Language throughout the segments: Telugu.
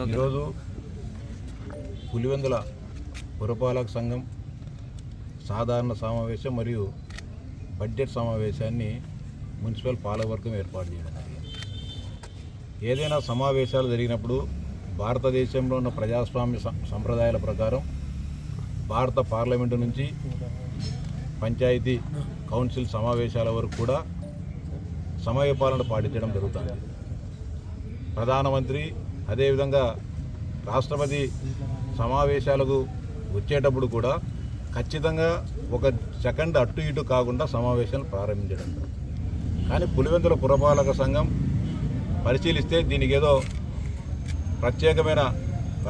ఈరోజు పులివెందుల పురపాలక సంఘం సాధారణ సమావేశం మరియు బడ్జెట్ సమావేశాన్ని మున్సిపల్ పాలకవర్గం ఏర్పాటు చేయడం జరిగింది. ఏదైనా సమావేశాలు జరిగినప్పుడు భారతదేశంలో ఉన్న ప్రజాస్వామ్య సం- సంప్రదాయాల ప్రకారం భారత పార్లమెంటు నుంచి పంచాయతీ కౌన్సిల్ సమావేశాల వరకు కూడా సమయపాలన పాటించడం జరుగుతుంది. ప్రధానమంత్రి అదేవిధంగా రాష్ట్రపతి సమావేశాలకు వచ్చేటప్పుడు కూడా ఖచ్చితంగా ఒక సెకండ్ అటు ఇటు కాకుండా సమావేశాలు ప్రారంభించడం. కానీ పులివెందుల పురపాలక సంఘం పరిశీలిస్తే దీనికి ఏదో ప్రత్యేకమైన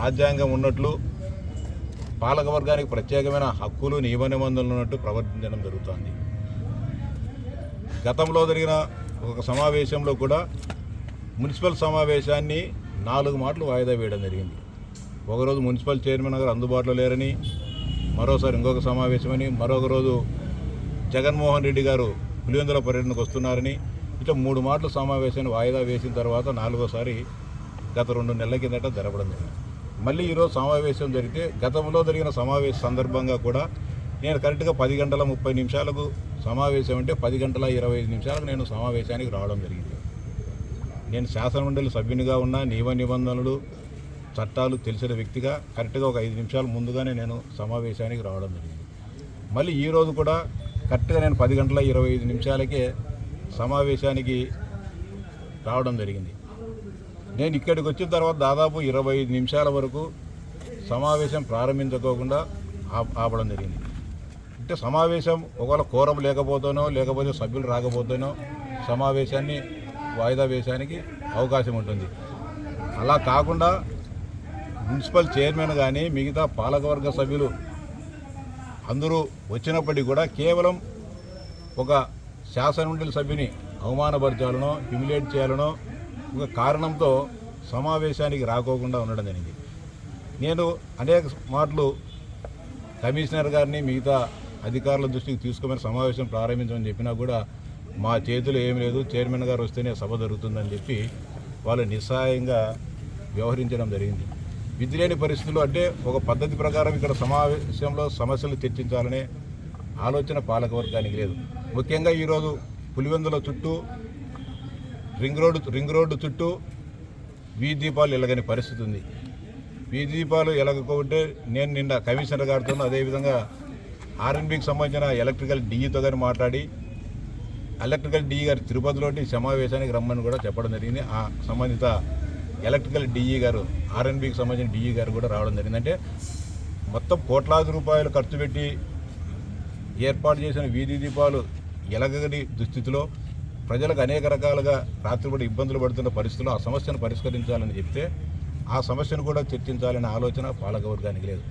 రాజ్యాంగం ఉన్నట్లు పాలకవర్గానికి ప్రత్యేకమైన హక్కులు నియమ నిబంధనలు ఉన్నట్టు ప్రవర్తించడం జరుగుతోంది. గతంలో జరిగిన ఒక సమావేశంలో కూడా మున్సిపల్ సమావేశాన్ని నాలుగు మాటలు వాయిదా వేయడం జరిగింది. ఒకరోజు మున్సిపల్ చైర్మన్ గారు అందుబాటులో లేరని మరోసారి ఇంకొక సమావేశమని మరొక రోజు జగన్మోహన్ రెడ్డి గారు పులివెందుల పర్యటనకు వస్తున్నారని ఇట్లా మూడు మాటలు సమావేశాన్ని వాయిదా వేసిన తర్వాత నాలుగోసారి గత రెండు నెలల కిందట జరపడం జరిగింది. మళ్ళీ ఈరోజు సమావేశం జరిగితే గతంలో జరిగిన సమావేశ సందర్భంగా కూడా నేను కరెక్ట్గా పది గంటల ముప్పై నిమిషాలకు సమావేశం అంటే పది గంటల ఇరవై ఐదు నిమిషాలకు నేను సమావేశానికి రావడం జరిగింది. నేను శాసనమండలి సభ్యునిగా ఉన్న నియమ నిబంధనలు చట్టాలు తెలిసిన వ్యక్తిగా కరెక్ట్గా ఒక ఐదు నిమిషాలు ముందుగానే నేను సమావేశానికి రావడం జరిగింది. మళ్ళీ ఈరోజు కూడా కరెక్ట్గా నేను పది గంటల ఇరవై ఐదు నిమిషాలకే సమావేశానికి రావడం జరిగింది. నేను ఇక్కడికి వచ్చిన తర్వాత దాదాపు ఇరవై ఐదు నిమిషాల వరకు సమావేశం ప్రారంభించుకోకుండా ఆపడం జరిగింది. అంటే సమావేశం ఒకవేళ కోరం లేకపోతేనో లేకపోతే సభ్యులు రాకపోతేనో సమావేశాన్ని వాయిదా వేయడానికి అవకాశం ఉంటుంది. అలా కాకుండా మున్సిపల్ చైర్మన్ కానీ మిగతా పాలకవర్గ సభ్యులు అందరూ వచ్చినప్పటికీ కూడా కేవలం ఒక శాసనమండలి సభ్యుని అవమానపరచాలనో హ్యూమిలేట్ చేయాలనో ఒక కారణంతో సమావేశానికి రాకోకుండా ఉండడం జరిగింది. నేను అనేక మాటలు కమిషనర్ గారిని మిగతా అధికారుల దృష్టికి తీసుకోమని సమావేశం ప్రారంభించమని చెప్పినా కూడా మా చేతిలో ఏం లేదు చైర్మన్ గారు వస్తేనే సభ జరుగుతుందని చెప్పి వాళ్ళు నిస్సహాయంగా వ్యవహరించడం జరిగింది. విధి లేని అంటే ఒక పద్ధతి ప్రకారం ఇక్కడ సమావేశంలో సమస్యలు చర్చించాలనే ఆలోచన పాలకవర్గానికి లేదు. ముఖ్యంగా ఈరోజు పులివెందుల చుట్టూ రింగ్ రోడ్డు రింగ్ రోడ్డు చుట్టూ వీధి దీపాలు ఎలగని పరిస్థితి ఉంది. వీధి దీపాలు ఎలగకుంటే నేను నిన్న కమిషనర్ గారితో అదేవిధంగా ఆర్ఎన్బికి సంబంధించిన ఎలక్ట్రికల్ డిఈతో కానీ మాట్లాడి ఎలక్ట్రికల్ డిఈ గారు తిరుపతిలోని సమావేశానికి రమ్మని కూడా చెప్పడం జరిగింది. ఆ సంబంధిత ఎలక్ట్రికల్ డిఈ గారు ఆర్ఎన్బికి సంబంధించిన డిఈ గారు కూడా రావడం జరిగింది. అంటే మొత్తం కోట్లాది రూపాయలు ఖర్చు పెట్టి ఏర్పాటు చేసిన వీధి దీపాలు ఎలగని దుస్థితిలో ప్రజలకు అనేక రకాలుగా రాత్రిపూట ఇబ్బందులు పడుతున్న పరిస్థితుల్లో ఆ సమస్యను పరిష్కరించాలని చెప్తే ఆ సమస్యను కూడా చర్చించాలనే ఆలోచన పాలకవర్గానికి లేదు.